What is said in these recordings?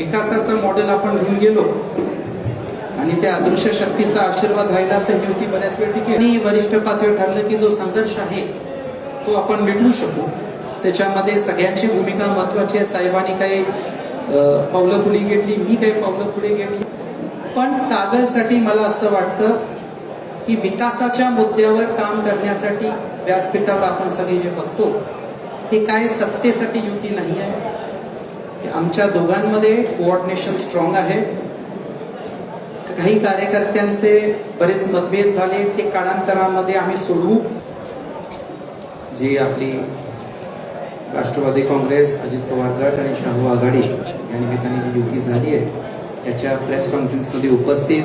विकासाचं मॉडेल आपण घेऊन गेलो. आणि त्या अदृश्य शक्तीचा आशीर्वाद राहिला तर युती बऱ्याच वेळ टिकेल. आणि वरिष्ठ पातळीवर ठरलं की जो संघर्ष आहे तो आपण मिटवू शकू. त्याच्यामध्ये सगळ्यांची भूमिका महत्वाची आहे. साहेबांनी काही पावलं पुढे घेतली मी काही पावलं पुढे घेतली. पण कागलसाठी मला असं वाटतं की विकासाच्या मुद्द्यावर काम करण्यासाठी व्यासपीठावर आपण सगळे जे बघतो हे काय सत्तेसाठी युती नाही आहे. आमच्या दोघांमध्ये कोऑर्डिनेशन स्ट्रॉंग आहे. काही कार्यकर्त्यांचे बरेच मतभेद झाले ते काळांतरामध्ये आम्ही सोडवू. जी आपली राष्ट्रवादी काँग्रेस अजित पवार गट आणि शाहू आघाडी या निमित्ताने जी युती झाली आहे याच्या प्रेस कॉन्फरन्समध्ये उपस्थित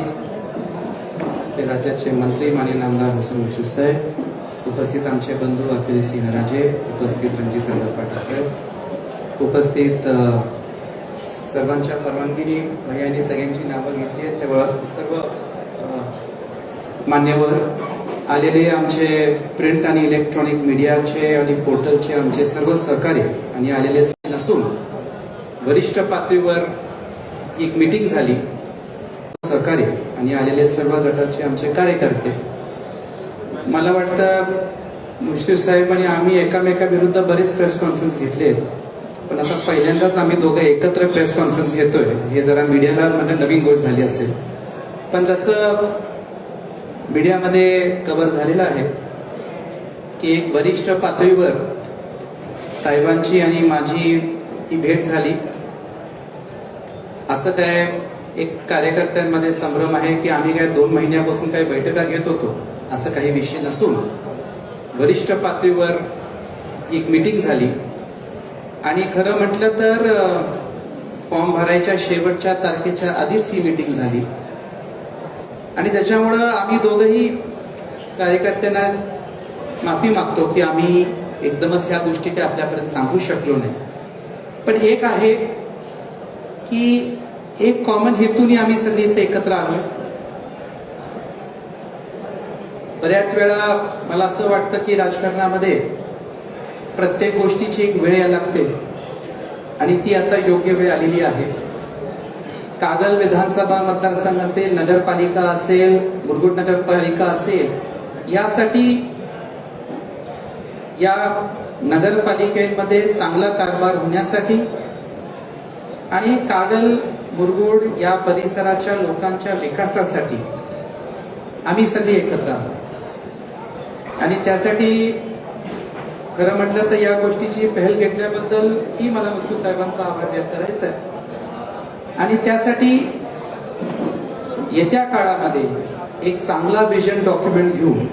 आपले राज्याचे मंत्री माननीय आमदार हसन मुश्रीफ साहेब उपस्थित आमचे बंधू अखिल सिंह राजे उपस्थित रणजित पाटील साहेब उपस्थित सर्वांच्या परवानगीने भैयाने सगळ्यांची नावं घेतली आहेत. तेव्हा सर्व मान्यवर आलेले आमचे प्रिंट आणि इलेक्ट्रॉनिक मीडियाचे आणि पोर्टलचे आमचे सर्व सहकारी आणि आलेले नसून वरिष्ठ पातळीवर एक मीटिंग झाली. सहकारी आणि आलेले सर्व गटाचे आमचे कार्यकर्ते. मला वाटतं मुश्रीफ साहेब आणि आम्ही एकामेकाविरुद्ध बरेच प्रेस कॉन्फरन्स घेतले आहेत. पण आता पहिल्यांदाच आम्ही दोघं एकत्र प्रेस कॉन्फरन्स घेतोय. हे जरा मीडियाला म्हणजे नवीन गोष्ट झाली असेल. पण जसं मीडियामध्ये कव्हर झालेलं आहे की एक वरिष्ठ पातळीवर साहेबांची आणि माझी ही भेट झाली. असं काय एक कार्यकर्त्यांमध्ये संभ्रम आहे की आम्ही काय दोन महिन्यापासून काही बैठका घेत होतो? असं काही विषय नसून वरिष्ठ पातळीवर एक मीटिंग झाली. आणि खरं म्हटलं तर फॉर्म भरायच्या शेवटच्या तारखेच्या आधीच ही मीटिंग झाली. आणि त्याच्यामुळं आम्ही दोघंही कार्यकर्त्यांना माफी मागतो की आम्ही एकदमच ह्या गोष्टी काही आपल्यापर्यंत सांगू शकलो नाही. पण एक आहे की एक कॉमन हेतूने आम्ही सगळी इथे एकत्र आलो बऱ्याच वेळा मला असं वाटतं की राजकारणामध्ये प्रत्येक गोष्टीची एक वेळ यायला लागते. आणि ती आता योग्य वेळ आलेली आहे. कागल विधानसभा मतदारसंघ असेल नगरपालिका असेल मुरगुड नगरपालिका असेल यासाठी या नगरपालिकेमध्ये चांगला कारभार होण्यासाठी आणि कागल मुरगुड या परिसराच्या लोकांच्या विकासासाठी आम्ही सगळे एकत्र आहोत. आणि त्यासाठी खरं म्हटलं तर या गोष्टीची पहल घेतल्याबद्दल ही मला मुश्रीफ साहेबांचा आभार व्यक्त करायचा आहे. आणि त्यासाठी येत्या काळामध्ये एक चांगला विजन डॉक्युमेंट घेऊन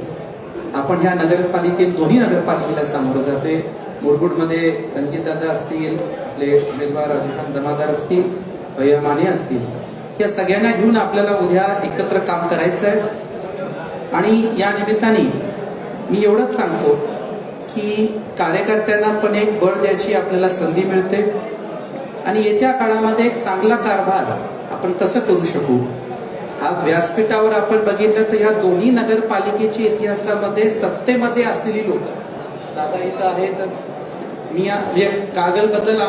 आपण ह्या नगरपालिकेत दोन्ही नगरपालिकेला सामोरं जातोय. मुरगुडमध्ये रणजितदादा असतील आपले उमेदवार राजखान जमादार असतील भैया माने असतील या सगळ्यांना घेऊन आपल्याला उद्या एकत्र काम करायचं आहे आणि या निमित्ताने मी एवढंच सांगतो की कार्यकर्त्यांना पण एक बळ द्यायची आपल्याला संधी मिळते. आणि येत्या काळामध्ये एक चांगला कारभार आपण कसं करू शकू? आज व्यासपीठावर आपण बघितलं तर ह्या दोन्ही नगरपालिकेच्या इतिहासामध्ये सत्तेमध्ये असलेली लोक. दादा इथं आहेतच. मी या- म्हणजे कागलबद्दल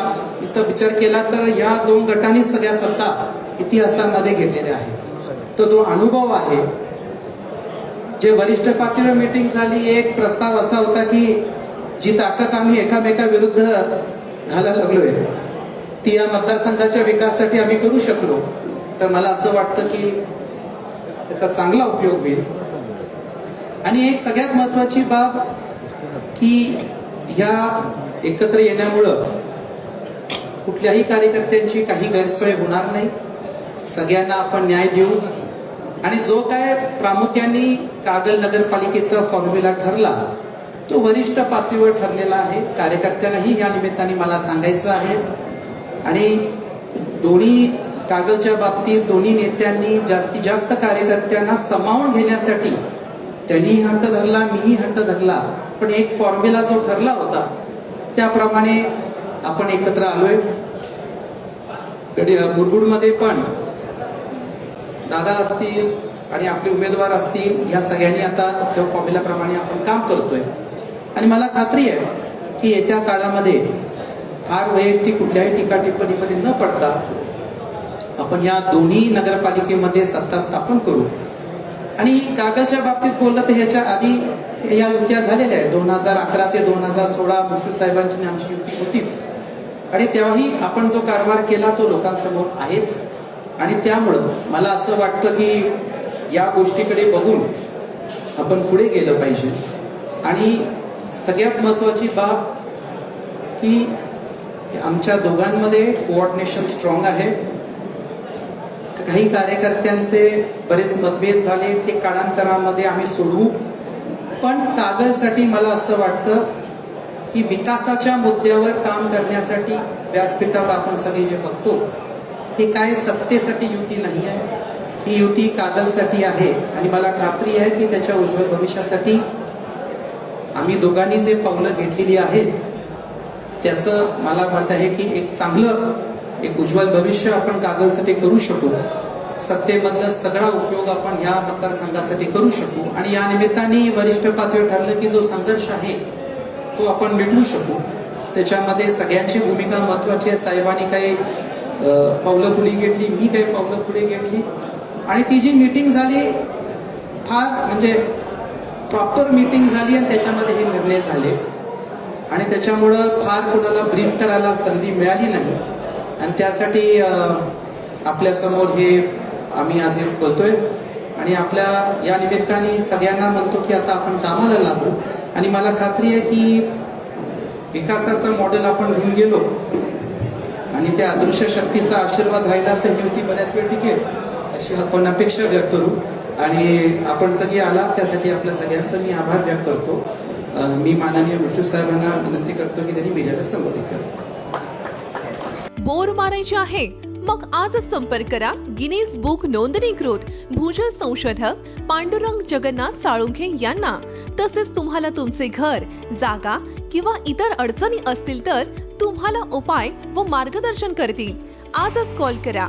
इथं विचार केला तर या दोन गटांनी सगळ्या सत्ता इतिहासामध्ये घेतलेल्या आहेत. तो जो अनुभव आहे. जे वरिष्ठ पातळीवर मीटिंग झाली एक प्रस्ताव असा होता की जी ताकद आम्ही एकामेका विरुद्ध घालायला लागलोय ती या मतदारसंघाच्या विकासासाठी आम्ही करू शकलो. तर मला असं वाटतं की त्याचा चांगला उपयोग होईल. आणि एक सगळ्यात महत्वाची बाब की ह्या एकत्र येण्यामुळं कुठल्याही कार्यकर्त्यांची काही गैरसोय होणार नाही. सगळ्यांना आपण न्याय देऊ. आणि जो काय प्रामुख्याने कागल नगरपालिकेचा फॉर्म्युला ठरला. तो वरिष्ठ पातळीवर ठरलेला आहे. कार्यकर्त्यांनाही या निमित्ताने मला सांगायचं आहे. आणि दोन्ही कागलच्या बाबतीत दोन्ही नेत्यांनी जास्तीत जास्त कार्यकर्त्यांना समावून घेण्यासाठी त्यांनीही हट्ट धरला मीही हट्ट धरला. पण एक फॉर्म्युला जो ठरला होता त्याप्रमाणे आपण एकत्र आलोय. मुरगुडमध्ये पण दादा असतील आणि आपले उमेदवार असतील या सगळ्यांनी आता त्या फॉर्म्युलाप्रमाणे आपण काम करतोय. आणि मला खात्री आहे की येत्या काळामध्ये फार वैयक्तिक कुठल्याही टीका टिप्पणीमध्ये न पडता आपण या दोन्ही नगरपालिकेमध्ये सत्ता स्थापन करू. आणि कागलच्या बाबतीत बोललं तर ह्याच्या आधी या युत्या झालेल्या आहेत. दोन हजार अकरा ते दोन हजार सोळा मुश्रीफ साहेबांची आमची युती होतीच. आणि तेव्हाही आपण जो कारभार केला तो लोकांसमोर आहेच. आणि त्यामुळं मला असं वाटतं की या गोष्टीकडे बघून आपण पुढे गेलं पाहिजे. आणि सगळ्यात महत्त्वाची बाब की आमच्या दोघांमध्ये कोऑर्डिनेशन स्ट्रॉंग आहे. काही कार्यकर्त्यांचे बरेच मतभेद झाले ते काळांतरामध्ये आम्ही सोडवू. पण कागलसाठी मला असं वाटतं की विकासाच्या मुद्द्यावर काम करण्यासाठी व्यासपीठावर आपण सगळे जे बघतो हे काय सत्तेसाठी युती नाही आहे. ही युती कागलसाठी आहे आणि मला खात्री आहे की त्याच्या उज्ज्वल भविष्यासाठी आम्ही दोघांनी जे पावलं घेतलेली आहेत त्याचं मला मत आहे की एक चांगलं एक उज्ज्वल भविष्य आपण कागलसाठी करू शकू. सत्तेमधला सगळा उपयोग आपण या मतदारसंघासाठी करू शकू. आणि या निमित्ताने वरिष्ठ पातळी ठरलं की जो संघर्ष आहे तो आपण मिटवू शकू. त्याच्यामध्ये सगळ्यांची भूमिका महत्वाची आहे. साहेबांनी काही पावलं पुढे घेतली मी काही पावलं पुढे घेतली. आणि ती जी मीटिंग झाली फार म्हणजे प्रॉपर मीटिंग झाली आणि त्याच्यामध्ये हे निर्णय झाले. आणि त्याच्यामुळं फार कोणाला ब्रीफ करायला संधी मिळाली नाही. आणि त्यासाठी आपल्यासमोर हे आम्ही आज हे बोलतोय. आणि आपल्या या निमित्ताने सगळ्यांना म्हणतो की आता आपण कामाला लागू. आणि मला खात्री आहे की विकासाचं मॉडेल आपण घेऊन गेलो. आणि त्या अदृश्य शक्तीचा आशीर्वाद राहिला तर ही युती बऱ्याच वेळ टिकेल. अशी आपण अपेक्षा व्यक्त करू. आणि आपण सगळे आला त्यासाठी आपल्या सगळ्यांचा मी आभार व्यक्त करतो. मी माननीय विष्णू साहेबांना विनंती करतो की त्यांनी मीडियाला संबोधित करावं बोर मारायचे आहे? मग आजच संपर्क करा गिनीज बुक नोंदणीकृत भूजल संशोधक पांडुरंग जगन्नाथ साळुंखे यांना. तसेच तुम्हाला तुमचे घर जागा किंवा इतर अडचणी असतील तर तुम्हाला उपाय व मार्गदर्शन करतील. आजच कॉल करा.